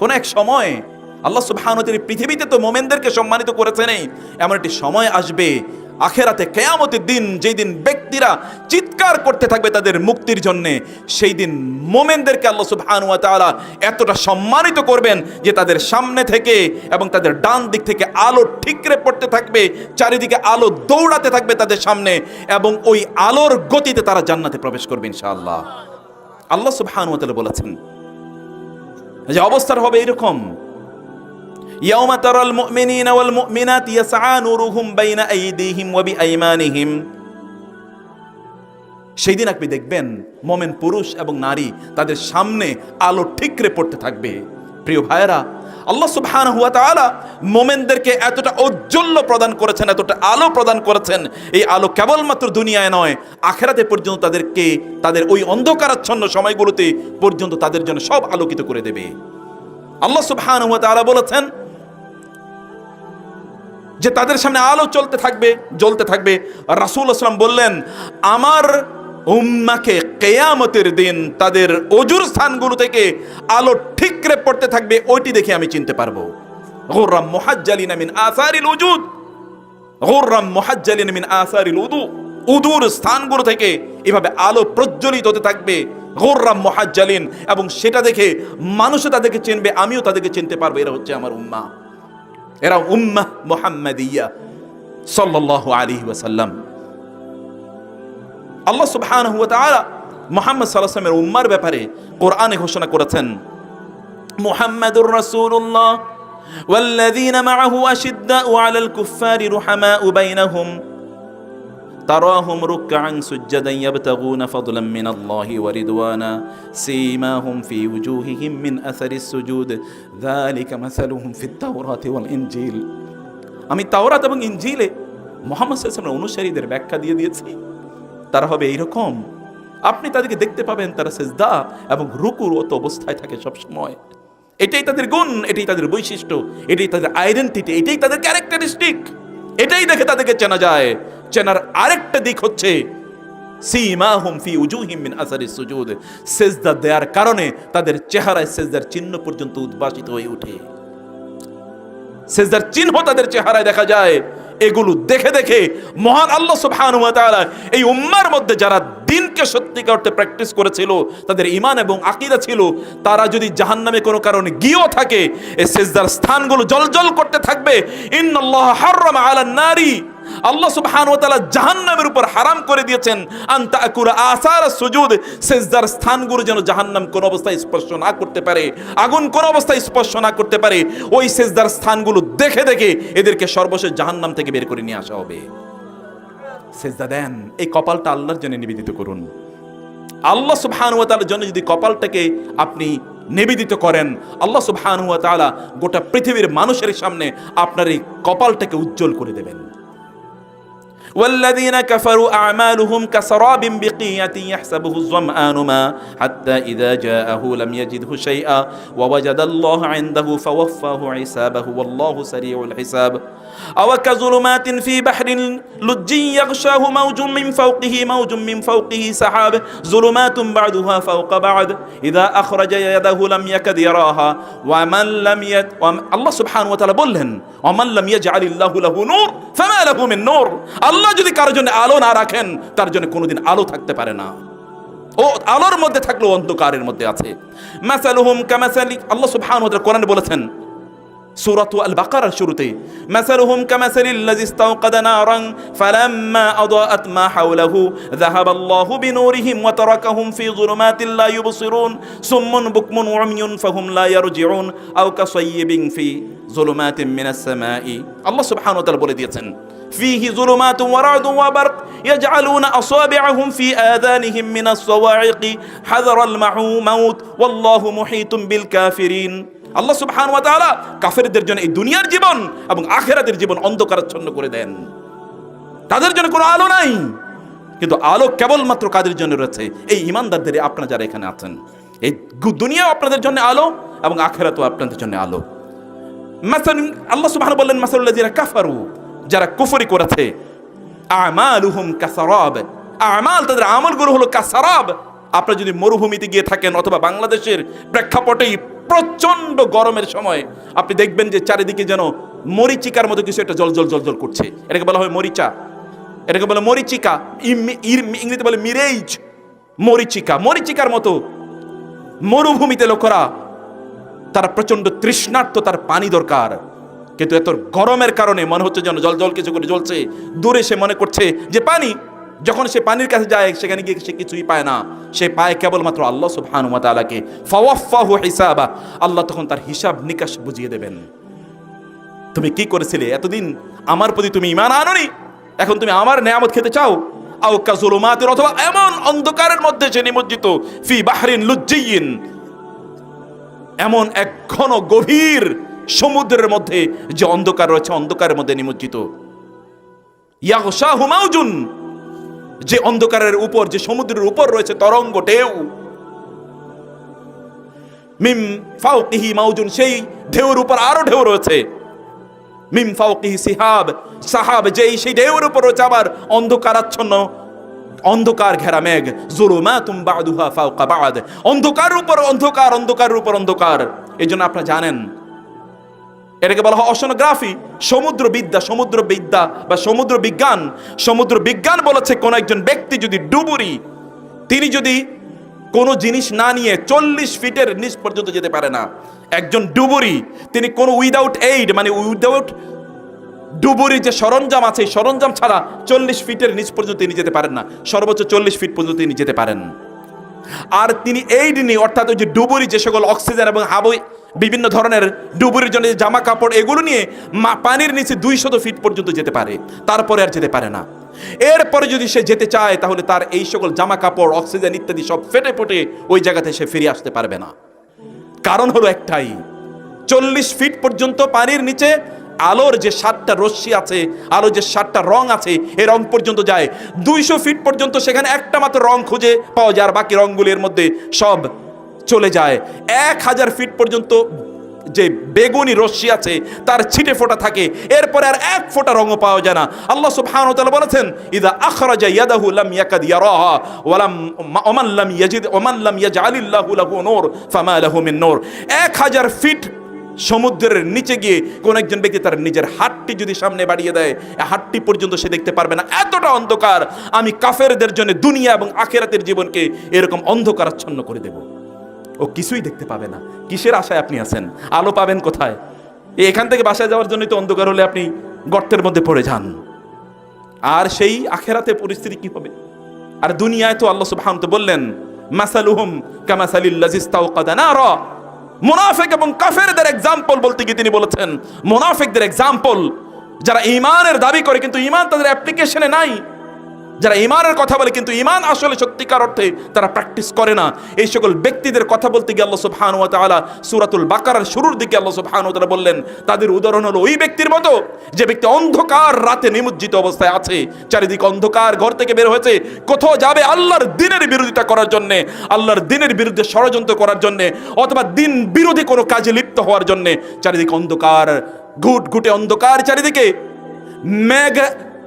কোন এক সময় আল্লাহ সুবহানাহু পৃথিবীতে তো মোমেনদেরকে সম্মানিত করেছেনই এমন একটি সময় আসবে, আখেরাতে কেয়ামতের দিন যেই দিন ব্যক্তিরা চিৎকার করতে থাকবে তাদের মুক্তির জন্য, সেই দিন মোমেনদেরকে আল্লাহ সুবহানাহু ওয়া তাআলা এতটা সম্মানিত করবেন যে তাদের সামনে থেকে এবং তাদের ডান দিক থেকে আলো ঠিকরে পড়তে থাকবে, চারিদিকে আলো দৌড়াতে থাকবে তাদের সামনে এবং ওই আলোর গতিতে তারা জান্নাতে প্রবেশ করবে ইনশাআল্লাহ। আল্লাহ সুবহানাহু ওয়া তাআলা বলেছেন যে অবস্থার হবে এরকম। ইয়াউমা তারাল মুমিনিনা ওয়াল মুমিনাত ইয়াসআ নূরুহুম বাইনা আইদিহিম ওয়া বিআইমানিহিম। সেই দিন আপনি দেখবেন মোমেন পুরুষ এবং নারী তাদের সামনে আলো ঠিকরে পড়তে থাকবে। প্রিয় ভাইয়েরা, আল্লাহ সুবহানাহু ওয়া তাআলা মোমেনদেরকে এতটা ঔজ্জ্বল্য প্রদান করেছেন, এতটা আলো প্রদান করেছেন। এই আলো কেবলমাত্র দুনিয়ায় নয়, আখেরাতে পর্যন্ত তাদেরকে, তাদের ওই অন্ধকারাচ্ছন্ন সময়গুলোতে পর্যন্ত তাদের জন্য সব আলোকিত করে দেবে। আল্লাহ সুবহান ওয়া তাআলা বলেছেন যে তাদের সামনে আলো চলতে থাকবে, জ্বলতে থাকবে। রাসুল আসলাম বললেন, আমার উম্মাকে কেয়ামতের দিন তাদের অজুর স্থানগুলো থেকে আলো ঠিকরে পড়তে থাকবে, ওইটি দেখে আমি চিনতে পারব। গোর্রাম মুহাজ্জালিনা মিন আসারিল উজুদ। গোর্রাম মুহাজ্জালিনা মিন আসারিল উদু। উদুর স্থানগুলো থেকে এভাবে আলো প্রজ্বলিত হতে থাকবে গোর্রাম মুহাজ্জালিন, এবং সেটা দেখে মানুষও তাদেরকে চিনবে, আমিও তাদেরকে চিনতে পারব, এরা হচ্ছে আমার উম্মা। এরা উম্মাহ মোহাম্মদিয়া সাল্লাল্লাহু আলাইহি ওয়াসাল্লাম। আল্লাহ সুবহানাহু ওয়া তাআলা মুহাম্মদ সাল্লাল্লাহু আলাইহি ওয়াসাল্লামের উম্মার ব্যাপারে কোরআনে ঘোষণা করেছেন মুহাম্মাদুর রাসূলুল্লাহ والذين معه أشداء على الكفار رحماء بينهم تراهم ركعا سجدا يبتغون فضلا من الله ورضوانا سيماهم في وجوههم من اثر السجود ذلك مثلهم في التوراه والانجيل আমি তাওরাত এবং ইনজিলে মোহাম্মদ সাল্লামের অনুসারীদের ব্যাখ্যা দিয়ে দিয়েছি তারা হবে এইরকম। আপনি তাদেরকে দেখতে পাবেন তারা সেজদা এবং রুকুর অত অবস্থায় থাকে সব সময় এটাই তাদের গুণ, এটাই তাদের বৈশিষ্ট্য, এটাই তাদের আইডেন্টিটি এটাই তাদের ক্যারেক্টারিস্টিক এটাই দেখে তাদেরকে চেনা যায়। চেনার আরেকটা দিক হচ্ছে, সীমাহুম ফি উজুহিম মিন আসারি সুজুদ। সেজদা দেওয়ার কারণে তাদের চেহারায় সেজদার চিহ্ন পর্যন্ত উদ্ভাসিত হয়ে ওঠে। সেজদার চিহ্ন তাদের চেহারায় দেখা যায়। এগুলো দেখে দেখে মহান আল্লাহ সুবহান ওয়া তাআলা এই উম্মার মধ্যে যারা দিনকে সত্যি অর্থে প্র্যাকটিস করেছিল, তাদের ইমান এবং আকিরা ছিল, তারা যদি জাহান নামে কোনো কারণে গিয়েও থাকে, এই সেজদার স্থানগুলো জলজল করতে থাকবে। ইন্নআল্লাহ হাররামা আলান নারী। আল্লাহ সুবহানাহু ওয়া তাআলা জাহান্নামের উপর হারাম করে দিয়েছেন। আনতা আকুরা আসার সুজুদ, সেজদার স্থানগুলো যেন জাহান্নাম কোন অবস্থায় স্পর্শ না করতে পারে, আগুন কোন অবস্থায় স্পর্শ না করতে পারে, ওই সেজদার স্থানগুলো দেখে দেখে এদেরকে সর্বশেষ জাহান্নাম থেকে বের করে নিয়ে আসা হবে। সেজদা দেন, এই কপালটা আল্লাহর জন্য নিবেদিত করুন। আল্লাহ সুবহান ওয়া তাআলার জন্য যদি কপালটাকে আপনি নিবেদিত করেন, আল্লাহ সুবহান ওয়া তাআলা গোটা পৃথিবীর মানুষের সামনে আপনার এই কপালটাকে উজ্জ্বল করে দেবেন। والذين كفروا أعمالهم كسراب بقية يحسبه الظمآن ماء حتى إذا جاءه لم يجده شيئا ووجد الله عنده فوفاه حسابه والله سريع الحساب. أو كظلمات في بحر لج يغشاه موج من فوقه موج من فوقه سحاب ظلمات بعدها فوق بعد إذا أخرج يده لم يكد يراها ومن لم يت وم- الله سبحانه وتعالى বললেন ومن لم يجعل الله له نور فما له من نور আল্লাহ যদি কারোর জন্য আলো না রাখেন তার জন্য কোনোদিন আলো থাকতে পারে না ও আলোর মধ্যে থাকলেও অন্ধকারের মধ্যে আছে মাসালুহুম কামাসালি আল্লাহ সুবহানাহু ওয়া তাআলা কোরআনে বলেছেন سورة البقرة شروطي مثلهم كمثل الذي استوقد نارا فلما أضاءت ما حوله ذهب الله بنورهم وتركهم في ظلمات لا يبصرون سم بكم وعمي فهم لا يرجعون أو كصيب في ظلمات من السماء الله سبحانه وتعالى বলে দিয়েছেন فيه ظلمات ورعد وبرق يجعلون أصابعهم في آذانهم من الصواعق حذر الموت والله محيط بالكافرين আল্লাহ সুবহান ওয়া তাআলা কাফেরদের জন্য এই দুনিয়ার জীবন এবং আখেরাতের জীবন অন্ধকারাচ্ছন্ন করে দেন। তাদের জন্য কোনো আলো নাই। কিন্তু আলো কেবলমাত্র কাদের জন্য রয়েছে? এই ইমানদারদের আপনারা যারা এখানে আছেন, এই দুনিয়াও আপনাদের জন্য আলো এবং আখেরাতও আপনাদের জন্য আলো। মাসাল, আল্লাহ সুবহান বললেন মাসাল্লাহ কাফারু, যারা কুফরি করেছে, আমালুহুম কাসারাব। আমাল তাদের আমলগুলো হলো কাসারাব। আপনারা যদি মরুভূমিতে গিয়ে থাকেন অথবা বাংলাদেশের প্রেক্ষাপটেই প্রচণ্ড গরমের সময় আপনি দেখবেন যে চারিদিকে যেন মরিচিকার মতো কিছু একটা জল জল জল জল করছে। এটাকে বলা হয় মরিচা। এটাকে বলে মরিচিকা। ইংরেজিতে বলে মিরেইজ। মরিচিকা। মরিচিকার মতো মরুভূমিতে লোকেরা তার প্রচণ্ড তৃষ্ণার্ত তার পানি দরকার। কিন্তু এত গরমের কারণে মনে হচ্ছে যেন জল জল কিছু করে জ্বলছে। দূরে সে মনে করছে যে পানি যখন সে পানির কাছে যায়, সেখানে গিয়ে সে কিছুই পায় না। সে পায় কেবলমাত্র আল্লাহ সুবহানু ওয়া তাআলাকে। ফাওয়াফাহু হিসাবা। আল্লাহ তখন তার হিসাব নিকাশ বুঝিয়ে দেবেন। তুমি কি করেছিলে? এতদিন আমার প্রতি তুমি ইমান আনোনি। এখন তুমি আমার নেয়ামত খেতে চাও? আও কাজুলুমাতের অথবা এমন অন্ধকারের মধ্যে সে নিমজ্জিত। ফি বাহরিন লুজ্জিয়িন এমন এক ঘন গভীর সমুদ্রের মধ্যে যে অন্ধকার রয়েছে, অন্ধকারের মধ্যে নিমজ্জিত। ইয়াহশাহু মাউজুন। যে অন্ধকারের উপর, যে সমুদ্রের উপর রয়েছে তরঙ্গ ঢেউ। মিম ফাউকিহি মাউজুন, সেই ঢেউর উপর আরও ঢেউ রয়েছে। মিম ফাউকিহি সিহাব, সাহাব যেই, সেই ঢেউর উপর রয়েছে আবার অন্ধকারাচ্ছন্ন, অন্ধকার ঘেরা মেঘ। জুলুমাতুম বাদুহা ফাওকা বাদ। অন্ধকার উপর অন্ধকার অন্ধকারের উপর অন্ধকার। এই জন্য আপনারা জানেন এটাকে বলা হয় অশনোগ্রাফি সমুদ্র বিদ্যা সমুদ্র বিদ্যা বা সমুদ্র বিজ্ঞান সমুদ্র বিজ্ঞান বলেছে কোন একজন ব্যক্তি যদি ডুবুরি, তিনি যদি কোনো জিনিস না নিয়ে চল্লিশ ফিটের নিচ পর্যন্ত যেতে পারে না। একজন ডুবুরি, তিনি কোনো উইদাউট এইড মানে উইদাউট ডুবুরি যে সরঞ্জাম আছে সরঞ্জাম ছাড়া চল্লিশ ফিটের নিচ পর্যন্ত তিনি যেতে পারেন না। সর্বোচ্চ চল্লিশ ফিট পর্যন্ত তিনি যেতে পারেন। আর তিনি এইড নিয়ে, অর্থাৎ ওই যে ডুবুরি যে সকল অক্সিজেন এবং হাবই বিভিন্ন ধরনের ডুবুরির জন্য জামা কাপড় এগুলো নিয়ে মা পানির নিচে দুই শত ফিট পর্যন্ত যেতে পারে। তারপরে আর যেতে পারে না। এরপরে যদি সে যেতে চায়, তাহলে তার এই সকল জামা কাপড় অক্সিজেন ইত্যাদি সব ফেটে ফুটে ওই জায়গাতে সে ফিরে আসতে পারবে না। কারণ হলো একটাই, চল্লিশ ফিট পর্যন্ত পানির নিচে আলোর যে সাতটা রশ্মি আছে, আলোর যে সাতটা রং আছে এই রং পর্যন্ত যায়। দুইশো ফিট পর্যন্ত সেখানে একটা মাত্র রং খুঁজে পাওয়া যায়, আর বাকি রংগুলির মধ্যে সব চলে যায়। এক হাজার ফিট পর্যন্ত যে বেগুনি রশ্মি আছে, তার ছিটে ফোটা থাকে। এরপরে আর এক ফোঁটা রঙও পাওয়া যায় না। আল্লাহ সুবহানাহু ওয়া বলেছেন, ইদা আখরাজা ইয়াদাহু লাম ইয়াকাদ ইয়ারাহা, ওয়া লাম ওমান লাম ইয়াজিদ ওমান লাম ইয়াজআলিল্লাহু লাহু নূর, ফামা লাহু মিন নূর। 1000 ফিট সমুদ্রের নিচে গিয়ে কোন একজন ব্যক্তি তার নিজের হাতটি যদি সামনে বাড়িয়ে দেয় হাতটি পর্যন্ত সে দেখতে পারবে না। এতটা অন্ধকার, আমি কাফেরদের জন্য দুনিয়া এবং আখেরাতের জীবনকে এরকম অন্ধকারাচ্ছন্ন করে দেবো। ও কিছুই দেখতে পাবে না। কিসের আশায় আপনি আছেন? আলো পাবেন কোথায়? এখান থেকে বাসায় যাওয়ার জন্যই তো অন্ধকার হলে আপনি গর্তের মধ্যে পড়ে যান। আর সেই আখেরাতে পরিস্থিতি কি হবে? আর দুনিয়ায় তো আল্লাহ সুবহান তো বললেন, মাসালুহুম কামাসালিল্লাজিস্তাওকাদা নারা। মুনাফিক এবং কাফেরদের এক্সাম্পল বলতে গিয়ে তিনি বলেছেন, মুনাফিকদের এক্সাম্পল যারা ইমানের দাবি করে, কিন্তু ইমান তাদের অ্যাপ্লিকেশনে নাই। যারা ইমানের কথা বলে, কিন্তু ইমান আসলে সত্যিকার অর্থে তারা প্র্যাকটিস করে না। এই সকল ব্যক্তিদের কথা বলতে গিয়ে আল্লাহ সুবহান ওয়া তাআলা সূরাতুল বাকারার শুরুর দিকে আল্লাহ সুবহান ওয়া তাআলা বললেন, তাদের উদাহরণ হলো ওই ব্যক্তির মতো যে ব্যক্তি অন্ধকার রাতে নিমজ্জিত অবস্থায় আছে, চারিদিকে অন্ধকার ঘর থেকে বের হয়েছে, কোথাও যাবে আল্লাহর দিনের বিরোধিতা করার জন্য, আল্লাহর দিনের বিরুদ্ধে ষড়যন্ত্র করার জন্য, অথবা দিন বিরোধী কোনো কাজে লিপ্ত হওয়ার জন্য, চারিদিক অন্ধকার ঘুট ঘুটে অন্ধকার চারিদিকে, মেঘ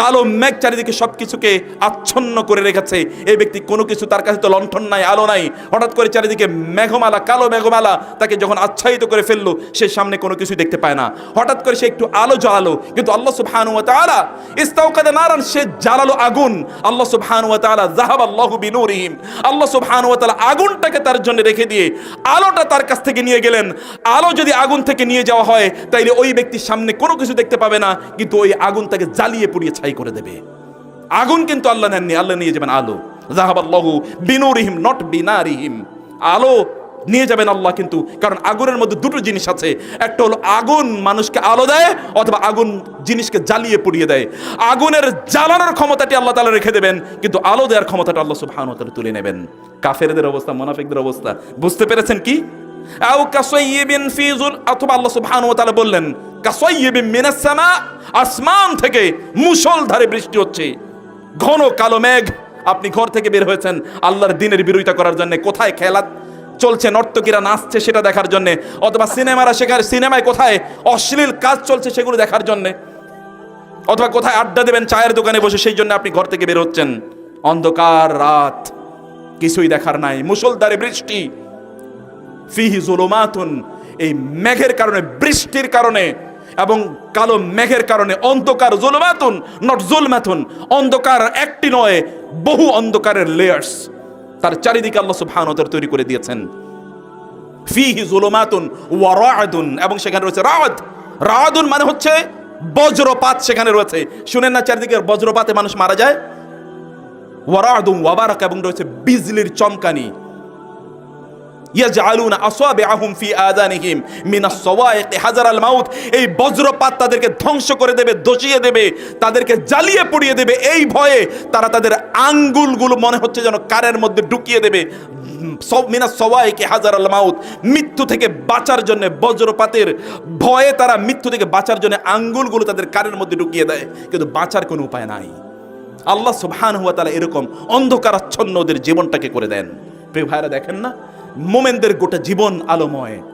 কালো মেঘ চারিদিকে সবকিছুকে আচ্ছন্ন করে রেখেছে। এই ব্যক্তি কোনো কিছু তার কাছে তো লণ্ঠন নাই, আলো নাই। হঠাৎ করে চারিদিকে মেঘমালা, কালো মেঘমালা তাকে যখন আচ্ছাদিত করে ফেলল, সে সামনে কোনো কিছু দেখতে পায় না। হঠাৎ করে সে একটু আলো জ্বালালো, কিন্তু আল্লাহ সুবহানু ওয়া তাআলা ইস্তাওকাদা নারান, সে জ্বালালো আগুন। আল্লাহ সুবহানু ওয়া তাআলা যাহাবাল্লাহু বিনুরিহিম। আল্লাহ সুবহানু ওয়া তাআলা আগুনটাকে তার জন্য রেখে দিয়ে আলোটা তার কাছ থেকে নিয়ে গেলেন। আলো যদি আগুন থেকে নিয়ে যাওয়া হয়, তাইলে ওই ব্যক্তির সামনে কোনো কিছু দেখতে পাবে না, কিন্তু ওই আগুন তাকে জ্বালিয়ে পুড়িয়ে ছাই করে দেবে। আগুন কিন্তু আল্লাহ নেননি, আল্লাহ নিয়ে যাবেন আলো। জাহাবাল্লাহু বিনুরিহিম, নট বিনারিহিম। আলো নিয়ে যাবেন আল্লাহ কিন্তু, কারণ আগুনের মধ্যে দুটো জিনিস আছে। একটা হলো আগুন মানুষকে আলো দেয়, অথবা আগুন জিনিসকে জ্বালিয়ে পুড়িয়ে দেয়। আগুনের জ্বালানোর ক্ষমতাটি আল্লাহ তাআলা রেখে দেবেন, কিন্তু আলো দেওয়ার ক্ষমতাটা আল্লাহ সুবহানাহু ওয়া তাআলা তুলে নেবেন। কাফেরদের অবস্থা, মুনাফিকদের অবস্থা, বুঝতে পেরেছেন কি? আও কাসাইয়িবিন ফি যুল, অথবা আল্লাহ সুবহানাহু ওয়া তাআলা বললেন আসমান থেকে মুষলধারে বৃষ্টি হচ্ছে। ঘন কালো মেঘ, আপনি ঘর থেকে বের হয়েছেন, আল্লাহর দিনের বিরোধিতা করার জন্য কোথায় খেলা চলছে নর্তকীরা নাচছে সেটা দেখার জন্য, অথবা সিনেমারা শেখার সিনেমায় কোথায় অশ্লীল কাজ চলছে সেগুলো দেখার জন্য, অথবা কোথায় আড্ডা দেবেন চায়ের দোকানে বসে, সেই জন্য আপনি ঘর থেকে বের হচ্ছেন। অন্ধকার রাত, কিছুই দেখার নাই মুসলধারে বৃষ্টি। ফিহি জুলুমাতুন, এই মেঘের কারণে, বৃষ্টির কারণে এবং কালো মেঘের কারণে অন্ধকার জুলুমাতুন নট জুলমাতুন, অন্ধকার একটি নয়, বহু অন্ধকারের লেয়ার্স তার চারিদিকে আল্লাহ সুবহানাহু তৈরি করে দিয়েছেন। ফিহি জুলুমাতুন ওয়া রাআদুন এবং সেখানে রয়েছে রাআদ রাআদুন মানে হচ্ছে বজ্রপাত সেখানে রয়েছে। শুনেন না চারিদিকে বজ্রপাতে মানুষ মারা যায়। ওয়ারাদুম ওয়াবারাক এবং রয়েছে বিজলির চমকানি। ইয়াজআলুনা আসাবিআহুম ফি আযানিহিম। মিনাস সাওয়াইক হাজারাল মাউত। এই বজ্রপাত তাদেরকে ধ্বংস করে দেবে দোষিয়ে দেবে, তাদেরকে জ্বালিয়ে পুড়িয়ে দেবে। এই ভয়ে তারা তাদের আঙ্গুলগুলো মনে হচ্ছে যেন কারের মধ্যে ঢুকিয়ে দেবে। মিনাস সাওয়াইক হাজারাল মাউত। মৃত্যু থেকে বাঁচার জন্য বজ্রপাতের ভয়ে তারা মৃত্যু থেকে বাঁচার জন্য আঙ্গুলগুলো তাদের কারের মধ্যে ঢুকিয়ে দেয়। কিন্তু বাঁচার কোনো উপায় নাই। আল্লাহ সুবহান হুয়া তালা এরকম অন্ধকারাচ্ছন্ন ওদের জীবনটাকে করে দেন। প্রিয় ভাইরা দেখেন না? মোমেনদের গোটা জীবন আলোময়।